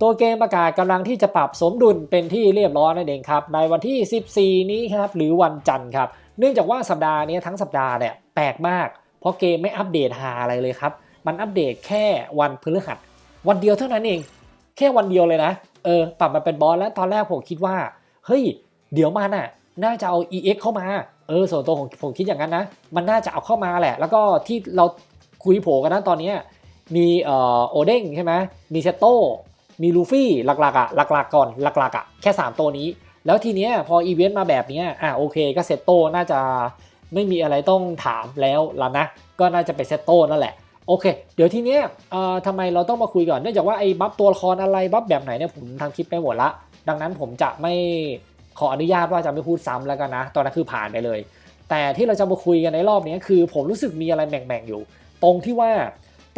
ตัวเกมประกาศกำลังที่จะปรับสมดุลเป็นที่เรียบร้อยนั่นเองครับ ในวันที่ 14 นี้ครับหรือวันจันทร์ครับ เนื่องจากว่าสัปดาห์นี้ทั้งสัปดาห์เนี่ยแปลกมาก เพราะเกมไม่อัปเดตหาอะไรเลยครับ มันอัปเดตแค่วันพฤหัส วันเดียวเท่านั้นเอง แค่วันเดียวเลยนะ เออ ปรับมาเป็นบอสแล้วตอนแรกผมคิดว่า เฮ้ย เดี๋ยวมันน่ะ น่าจะเอา EX เข้ามา เออ ส่วนตัวของผมคิดอย่างนั้นนะ มันน่าจะเอาเข้ามาแหละ แล้วก็ที่เราคุยโผกันนะตอนนี้มีเอ่อโอเด้งใช่ไหมมีเซโต้ มีลูฟี่หลักๆอะหลักๆก่อนหลักๆอะแค่ 3 ตัวนี้ แล้วทีเนี้ยพออีเวนต์มาแบบเนี้ยอะโอเคก็เซตโตน่าจะไม่มีอะไรต้องถามแล้วละนะ ก็น่าจะเป็นเซตโต้นั่นแหละโอเค เดี๋ยวทีเนี้ยเอ่อทำไมเราต้องมาคุยก่อน เนื่องจากว่าไอ้บัฟตัวละครอะไรบัฟแบบไหนเนี่ยผมทำคลิปไปหมดละ ดังนั้นผมจะไม่ขออนุญาตว่าจะไม่พูดซ้ำแล้วกันนะ ตอนนั้นคือผ่านไปเลย แต่ที่เราจะมาคุยกันในรอบนี้คือ ผมรู้สึกมีอะไรแหม่งๆอยู่ ตรงที่ว่า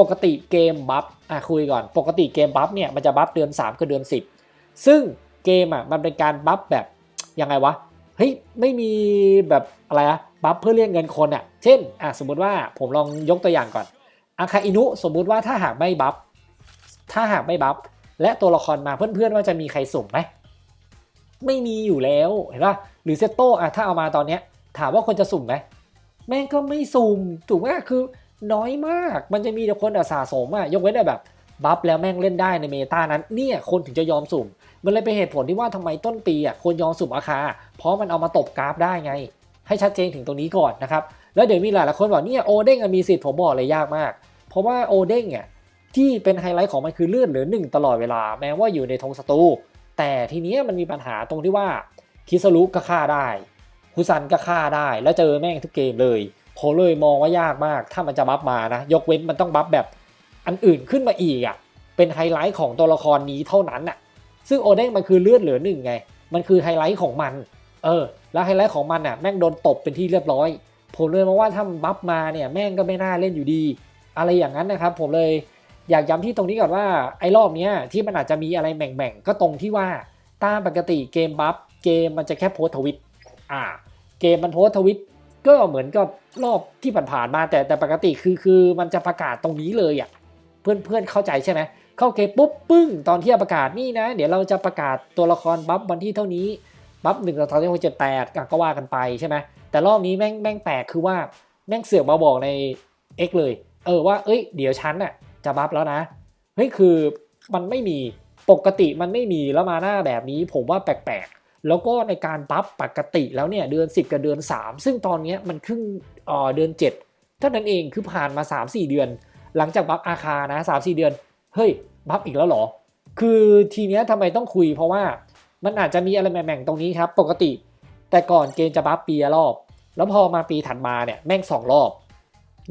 ปกติเกมบัฟอะคุยก่อน ปกติเกมบัฟเนี่ยมันจะบัฟเดือน 3 กับเดือน 10 ซึ่งเกมอะมันเป็นการบัฟแบบยังไงวะ เฮ้ยไม่มีแบบอะไรอะบัฟเพื่อเรียกเงินคนอะ เช่นอะสมมุติว่าผมลองยกตัวอย่างก่อนอาคาอินุสมมุติว่าถ้าหากไม่บัฟถ้าหากไม่บัฟและตัวละครมาเพื่อนๆว่าจะมีใครสุ่มไหมไม่มีอยู่แล้วเห็นป่ะหรือเซโตอะถ้าเอามาตอนเนี้ยถามว่าคนจะสุ่มไหมแม่งก็ไม่สุ่มถูกไหมคือ น้อยมาก มันจะมีแต่คนสะสมอะยกเว้นแต่แบบบัฟแล้วแม่งเล่นได้ในเมตานั้นเนี่ยคนถึงจะยอมสุ่ม มันเลยเป็นเหตุผลที่ว่าทำไมต้นปีอะคนยอมสุ่มอาคา เพราะมันเอามาตบกราฟได้ไง ให้ชัดเจนถึงตรงนี้ก่อนนะครับ แล้วเดี๋ยวมีหลายหลายคนบอกเนี่ยโอเด้งมีสิทธิ์ผมบอกเลยยากมาก เพราะว่าโอเด้งอะที่เป็นไฮไลท์ของมันคือเลื่อนเหลือหนึ่งตลอดเวลาแม้ว่าอยู่ในธงศัตรูแต่ทีเนี้ยมันมีปัญหาตรงที่ว่าคิสรุก็ฆ่าได้คุซันก็ฆ่าได้แล้วเจอแม่งทุกเกมเลย ผมเลยมองว่ายากมาก ถ้ามันจะบัฟมานะ ยกเว้นมันต้องบัฟแบบอันอื่นขึ้นมาอีกอะ เป็นไฮไลท์ของตัวละครนี้เท่านั้นอะ ซึ่งโอเด้งมันคือเลือดเหลือหนึ่งไง มันคือไฮไลท์ของมัน เออ แล้วไฮไลท์ของมันอะแม่งโดนตบเป็นที่เรียบร้อย ผมเลยมองว่าถ้าบัฟมาเนี่ยแม่งก็ไม่น่าเล่นอยู่ดี อะไรอย่างนั้นนะครับ ผมเลยอยากย้ำที่ตรงนี้ก่อนว่าไอ้รอบเนี้ยที่มันอาจจะมีอะไรแหม่งๆก็ตรงที่ว่าตามปกติเกมบัฟเกมมันจะแค่โพสทวิตอ่า เกมมันโพสทวิต ก็เหมือนกับรอบที่ผ่านๆมาแต่แต่ปกติคือคือมันจะประกาศตรงนี้เลยอะเพื่อนเพื่อนเข้าใจใช่ไหมเข้าเกมปุ๊บปึ้งตอนที่ประกาศนี่นะ เดี๋ยวเราจะประกาศตัวละครบัฟวันที่เท่านี้บัฟหนึ่งต่อสองที่เจ็ดแปดก็ว่ากันไปใช่ไหมแต่รอบนี้แม่งแม่งแปลกคือว่าแม่งเสือกมาบอกใน X เลย เออว่าเอ้ยเดี๋ยวฉันน่ะจะบัฟแล้วนะเฮ้ยคือมันไม่มีปกติมันไม่มีแล้วมาหน้าแบบนี้ ผมว่าแปลก แล้วก็ในการบัฟปกติแล้วเนี่ยเดือน 10 กับเดือน 3 ซึ่งตอนนี้มันครึ่งเอ่อเดือน7เท่านั้นเองคือผ่านมา 3-4 เดือน หลังจากบัฟอาคานะ3-4เดือน เฮ้ยบัฟอีกแล้วหรอ คือทีเนี้ยทำไมต้องคุยเพราะว่ามันอาจจะมีอะไรแหม่งๆตรงนี้ครับ ปกติ แต่ก่อนเกณฑ์จะบัฟปีละรอบ แล้วพอมาปีถัดมาเนี่ยแม่งสองรอบ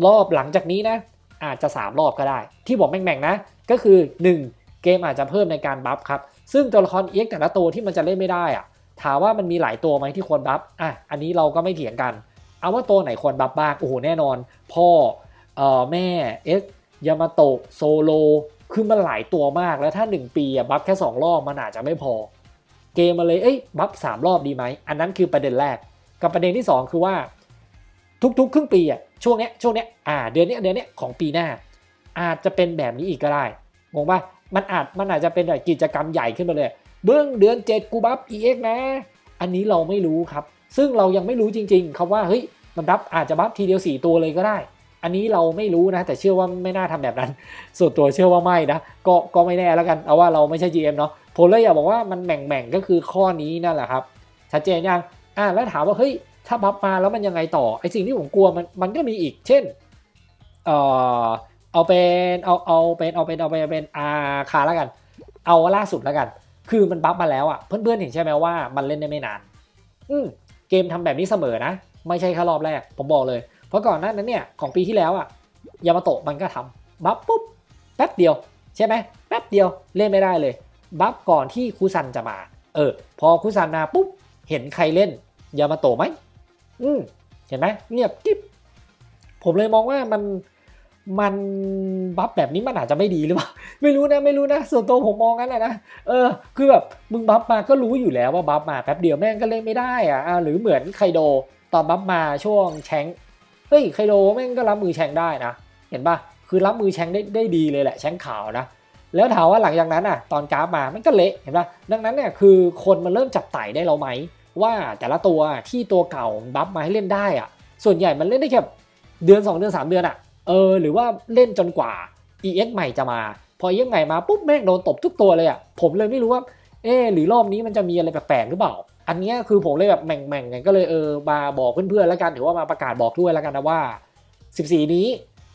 รอบหลังจากนี้นะอาจจะ 3 รอบก็ได้ ที่บอกแม่งๆนะ ก็คือ 1 เกมอาจจะเพิ่มในการบัฟครับ ซึ่งตัวละครเอ็กแต่ละตัวที่มันจะเล่นไม่ได้อะ ถามว่ามันมีหลายตัวไหมที่ควรบัฟอะอันนี้เราก็ไม่เถียงกัน เอาว่าตัวไหนควรบัฟบ้างโอ้โหแน่นอน พ่อเอ่อแม่เอ็กยามาโตะโซโลคือมันหลายตัวมากแล้วถ้า 1 ปีอะบัฟแค่ 2 รอบมันอาจจะไม่พอ เกมมาเลยเอ้ยบัฟสามรอบดีไหม อันนั้นคือประเด็นแรก กับประเด็นที่ 2 คือว่า ทุกๆ ครึ่งปีอะช่วงเนี้ยช่วงเนี้ยอ่าเดือนเนี้ยเดือนเนี้ยของปีหน้า อาจจะเป็นแบบนี้อีกก็ได้งงป่ะมันอาจมันอาจจะเป็นแบบกิจกรรมใหญ่ขึ้นมาเลย เบื้องเดือน7กูบัฟ EX นะ อันนี้เราไม่รู้ครับ ซึ่งเรายังไม่รู้จริงๆครับว่าเฮ้ยมันบัฟอาจจะบัฟทีเดียว 4 ตัวเลยก็ได้ อันนี้เราไม่รู้นะ แต่เชื่อว่าไม่น่าทำแบบนั้น ส่วนตัวเชื่อว่าไม่นะ ก็ก็ไม่แน่แล้วกัน เอาว่าเราไม่ใช่ GM เนาะผมเลยอยากบอกว่ามันแหม่งๆก็คือข้อนี้นั่นแหละครับ ชัดเจนยังอ่าแล้วถามว่าเฮ้ยถ้าบัฟมาแล้วมันยังไงต่อไอสิ่งที่ผมกลัวมันมันก็มีอีก เช่นเอ่อเอาเป็นเอาเอาเป็นเอาเป็นเอาเป็นเอาเป็นอาคาแล้วกัน เอาล่าสุดแล้วกัน คือมันบัฟมาแล้วอะเพื่อนๆเห็นใช่ไหมว่ามันเล่นได้ไม่นาน อืเกมทำแบบนี้เสมอนะ ไม่ใช่แค่รอบแรก ผมบอกเลย เพราะก่อนหน้านั้นเนี่ยของปีที่แล้วอะยามาโตะมันก็ทำบัฟปุ๊บแป๊บเดียว ใช่ไหมแป๊บเดียวเล่นไม่ได้เลย บัฟก่อนที่คูซันจะมา เออ พอคูซันมาปุ๊บเห็นใครเล่นยามาโตะไหมอืมเห็นไหมเงียบกิ๊บผมเลยมองว่ามัน มันบัฟแบบนี้มันอาจจะไม่ดีหรือเปล่าไม่รู้นะไม่รู้นะส่วนตัวผมมองงั้นแหละนะเออคือแบบมึงบัฟมาก็รู้อยู่แล้วว่าบัฟมาแป๊บเดียวแม่งก็เล่นไม่ได้อะอ่าหรือเหมือนไคโดตอนบัฟมาช่วงแชงเฮ้ยไคโดแม่งก็รับมือแชงได้นะเห็นปะคือรับมือแชงได้ได้ดีเลยแหละแชงขาวนะแล้วถามว่าหลังจากนั้นอะตอนกราฟมามันก็เละเห็นปะดังนั้นเนี่ยคือคนมันเริ่มจับไต่ได้แล้วไหมว่าแต่ละตัวที่ตัวเก่าบัฟมาให้เล่นได้อะส่วนใหญ่มันเล่นได้แค่เดือน 2 เดือน 3 เดือนอะ เออหรือว่าเล่นจนกว่า EX ใหม่จะมา พอ EX ใหม่มาปุ๊บแม่งโดนตบทุกตัวเลยอะผมเลยไม่รู้ว่าเออหรือรอบนี้มันจะมีอะไรแปลกๆหรือเปล่า อันนี้คือผมเลยแบบแม่งๆไงก็เลยเออมาบอกเพื่อนๆแล้วกันถือว่ามาประกาศบอกด้วยแล้วกันนะว่า 14 นี้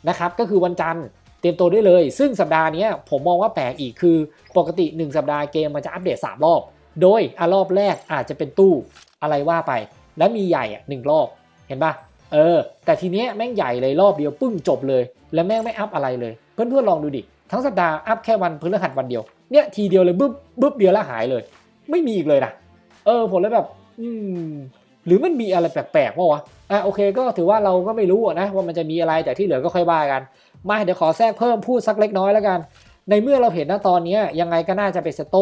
นะครับก็คือวันจันทร์เตรียมตัวได้เลย ซึ่งสัปดาห์นี้ผมมองว่าแปลกอีกคือปกติ 1 สัปดาห์เกมมันจะอัปเดต 3 รอบ โดยอรอบแรกอาจจะเป็นตู้อะไรว่าไป แล้วมีใหญ่อะหนึ่งรอบเห็นปะ เออ แต่ทีเนี้ยแม่งใหญ่เลยรอบเดียวปึ้งจบเลย แล้วแม่งไม่อัพอะไรเลย เพื่อนๆลองดูดิ ทั้งสัปดาห์อัพแค่วันพฤหัสวันเดียว เนี่ยทีเดียวเลยบึ๊บบึ๊บเดียวแล้วหายเลย ไม่มีอีกเลยนะ เออผมเลยแบบ อืม หรือมันมีอะไรแปลกๆวะวะ อะโอเคก็ถือว่าเราก็ไม่รู้นะว่ามันจะมีอะไรแต่ที่เหลือก็ค่อยว่ากัน มาเดี๋ยวขอแทรกเพิ่มพูดสักเล็กน้อยแล้วกัน ในเมื่อเราเห็นนะตอนนี้ยังไงก็น่าจะเป็นเซโต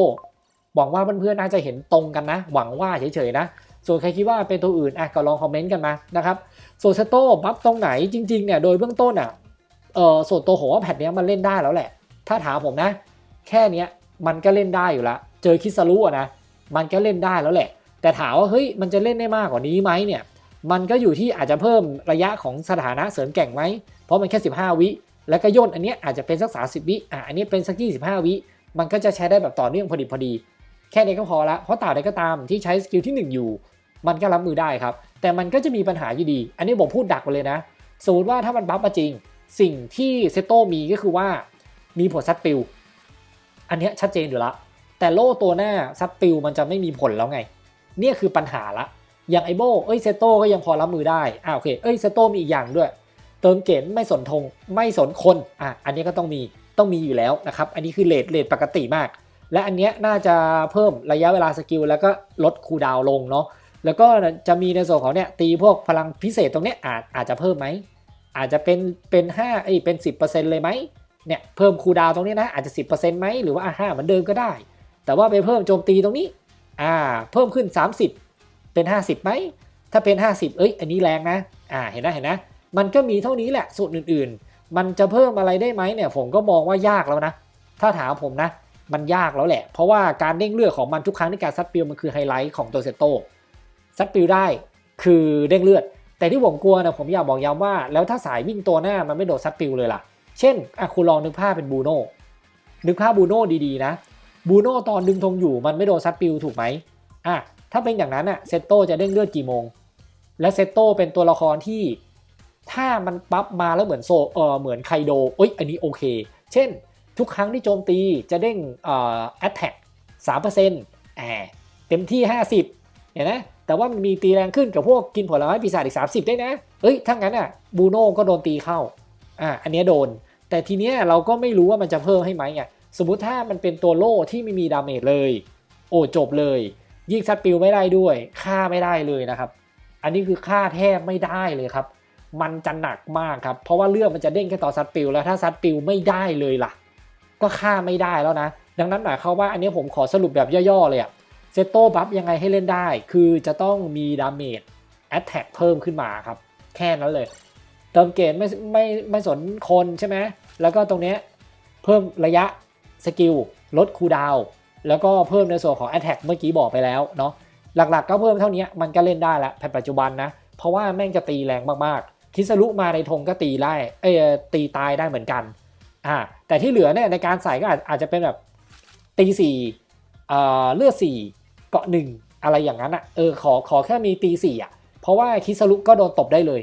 หวังว่าเพื่อนๆน่าจะเห็นตรงกันนะ หวังว่าเฉยๆนะ ส่วนใครคิดว่าเป็นตัวอื่นอะก็ลองคอมเมนต์กันมานะครับส่วนเซโต้บัฟตรงไหนจริงๆเนี่ยโดยเบื้องต้นอะเออส่วนตัวผมว่าแพทเนี้ยมันเล่นได้แล้วแหละ ถ้าถามผมนะ แค่เนี้ยมันก็เล่นได้อยู่ละเจอคิสรุอะนะมันก็เล่นได้แล้วแหละ แต่ถามว่าเฮ้ยมันจะเล่นได้มากกว่านี้ไหมเนี่ยมันก็อยู่ที่อาจจะเพิ่มระยะของสถานะเสริมแก่งไหมเพราะมันแค่ 15 วิ แล้วก็ย่นอันเนี้ยอาจจะเป็นสัก 30 วิอะอันนี้เป็นสัก 25 วิ มันก็จะใช้ได้แบบต่อเนื่องพอดีพอดี แค่นี้ก็พอละเพราะตราบใดก็ตามที่ใช้สกิลที่ 1 อยู่ มันก็รับมือได้ครับ แต่มันก็จะมีปัญหาอยู่ดี อันนี้ผมพูดดักไปเลยนะสมมติว่าถ้ามันบัฟมาจริง สิ่งที่เซโต้มีก็คือว่ามีผลซัดปิวอันนี้ชัดเจนอยู่ละแต่โล่ตัวหน้าซัดปิวมันจะไม่มีผลแล้วไง เนี่ยคือปัญหาละ อย่างไอโบเอ้ยเซโต้ก็ยังพอรับมือได้อ่าโอเคเอ้ยเซโต้มีอีกอย่างด้วย เติมเกณฑ์ไม่สนธงไม่สนคนอะอันนี้ก็ต้องมีต้องมีอยู่แล้วนะครับ อันนี้คือเลทเลทปกติมาก และอันเนี้ยน่าจะเพิ่มระยะเวลาสกิลแล้วก็ลดคูดาวลงเนาะแล้วก็จะมีในส่วนของเนี่ยตีพวกพลังพิเศษตรงเนี้ยอาจอาจจะเพิ่มไหมอาจจะเป็นเป็น5ไอ้ยเป็น 10%เลยไหมเนี่ยเพิ่มคูดาวตรงนี้นะอาจจะ 10%ไหมหรือว่าอะ5เหมือนเดิมก็ได้ แต่ว่าไปเพิ่มโจมตีตรงนี้อ่าเพิ่มขึ้น 30 เป็น 50ไหมถ้าเป็น 50 เอ้ย อันนี้แรงนะอ่าเห็นนะเห็นนะ มันก็มีเท่านี้แหละส่วนอื่นๆ มันจะเพิ่มอะไรได้ไหมเนี่ยผมก็มองว่ายากแล้วนะ ถ้าถามผมนะ มันยากแล้วแหละ เพราะว่าการเด้งเลือดของมันทุกครั้งที่การซัดปิวมันคือไฮไลท์ของตัวเซโตซัดปิวได้คือเด้งเลือด แต่ที่ผมกลัวนะผมอยากบอกย้ำว่า แล้วถ้าสายวิ่งตัวหน้ามันไม่โดนซัดปิวเลยล่ะ เช่นอะคุณลองนึกภาพเป็นบูโน่นึกภาพบูโน่ดีๆนะบูโน่ตอนดึงธงอยู่มันไม่โดนซัดปิวถูกไหมอะถ้าเป็นอย่างนั้นอะเซโตจะเด้งเลือดกี่โมง และเซโตเป็นตัวละครที่ถ้ามันปั๊บมาแล้วเหมือนโซเออเหมือนไคโดเอ้ยอันนี้โอเค เช่น ทุกครั้งที่โจมตีจะเด้งเอ่อแอตแทกสามเปอร์เซ็นต์แอบเต็มที่ 50เห็นไหมแต่ว่ามันมีตีแรงขึ้นกับพวกกินผลไม้ปีศาจอีก 30 ได้นะเอ้ยถ้างั้นอะบูโน่ก็โดนตีเข้าอ่าอันเนี้ยโดน แต่ทีเนี้ยเราก็ไม่รู้ว่ามันจะเพิ่มให้ไหมอะสมมุติถ้ามันเป็นตัวโล่ที่ไม่มีดาเมจเลย โอ้จบเลย ยิ่งซัดปิวไม่ได้ด้วยค่าไม่ได้เลยนะครับ อันนี้คือค่าแทบไม่ได้เลยครับ มันจะหนักมากครับ เพราะว่าเลือดมันจะเด้งแค่ต่อซัดปิวแล้วถ้าซัดปิวไม่ได้เลยล่ะ ก็ค่าไม่ได้แล้วนะ ดังนั้นหมายความว่าอันนี้ผมขอสรุปแบบย่อๆเลยอะเซโต้บัฟยังไงให้เล่นได้ คือจะต้องมีดาเมจแอตแทกเพิ่มขึ้นมาครับ แค่นั้นเลย เติมเกณฑ์ไม่ไม่ไม่สนคนใช่ไหมแล้วก็ตรงนี้เพิ่มระยะสกิลลดคูดาวแล้วก็เพิ่มในส่วนของ Attack เมื่อกี้บอกไปแล้วเนาะหลักๆก็เพิ่มเท่านี้มันก็เล่นได้ล้วแผ่นปัจจุบันนะ เพราะว่าแม่งจะตีแรงมากๆ คิสรุมาในธงก็ตีได้เอ้ยตีตายได้เหมือนกัน อ่าแต่ที่เหลือเนี่ยในการใส่ก็อาจจะเป็นแบบตีสี่เอ่อเลือดสี่เกาะหนึ่งอะไรอย่างนั้นอะเออขอขอแค่มีตีสี่อะเพราะว่าคิสรุก็โดนตบได้เลย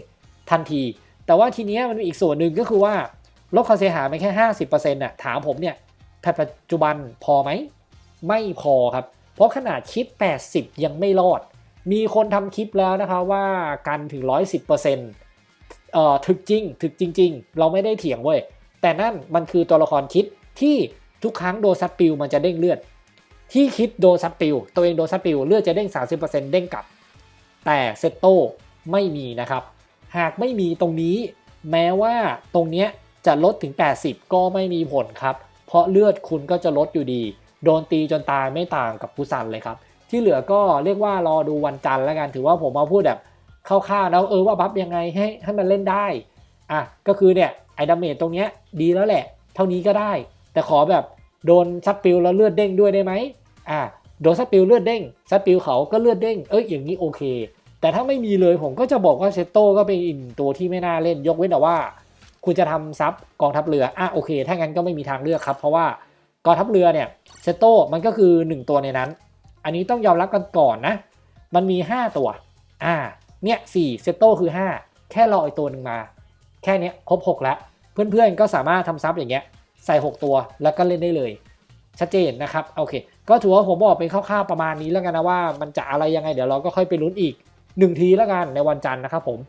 ทันที แต่ว่าทีเนี้ยมันมีอีกส่วนหนึ่งก็คือว่าลดความเสียหายไปแค่ห้าสิบเปอร์เซ็นต์น่ะถามผมเนี่ยแผ่นปัจจุบันพอไหม ไม่พอครับ เพราะขนาดคิด 80 ยังไม่รอด มีคนทำคลิปแล้วนะคะว่ากันถึง 110%เอ่อถึกจริง ถึกจริง ๆ เราไม่ได้เถียงเว้ย แต่นั่นมันคือตัวละครคิดที่ทุกครั้งโดนซัดปิวมันจะเด้งเลือด ที่คิดโดนซัดปิว ตัวเองโดนซัดปิวเลือดจะเด้ง 30%เด้งกลับ แต่เซตโตไม่มีนะครับ หากไม่มีตรงนี้ แม้ว่าตรงเนี้ยจะลดถึง 80 ก็ไม่มีผลครับ เพราะเลือดคุณก็จะลดอยู่ดี โดนตีจนตายไม่ต่างกับพุซันเลยครับ ที่เหลือก็เรียกว่ารอดูวันจันทร์แล้วกัน ถือว่าผมมาพูดแบบคร่าวๆแล้วเออว่าบัฟยังไงให้ให้มันเล่นได้ อะก็คือเนี่ย ไอ้ดาเมจตรงเนี้ยดีแล้วแหละ เท่านี้ก็ได้ แต่ขอแบบโดนซัดปิวแล้วเลือดเด้งด้วยได้ไหมอ่าโดนซัดปิวเลือดเด้งซัดปิวเขาก็เลือดเด้งเอ้ยอย่างนี้โอเค แต่ถ้าไม่มีเลยผมก็จะบอกว่าเซโต้ก็เป็นอีกตัวที่ไม่น่าเล่นยกเว้นแต่ว่า คุณจะทำซับกองทัพเรืออะโอเค ถ้างั้นก็ไม่มีทางเลือกครับ เพราะว่ากองทัพเรือเนี่ยเซโต้มันก็คือ 1 ตัวในนั้น อันนี้ต้องยอมรับกันก่อนนะ มันมี 5 ตัว อ่า เนี่ยสี่เซโต้คือ 5 แค่รออีกตัวหนึ่งมา ค่นี้ครบ 6 แล้ว เพื่อนๆก็สามารถทำซับอย่างเงี้ยใส่ 6 ตัวแล้วก็เล่นได้เลย ชัดเจนนะครับโอเค ก็ถือว่าผมบอกเป็นคร่าวๆประมาณนี้แล้วกันนะว่ามันจะอะไรยังไงเดี๋ยวเราก็ค่อยไปลุ้นอีก 1 ทีแล้วกันในวันจันทร์นะครับผม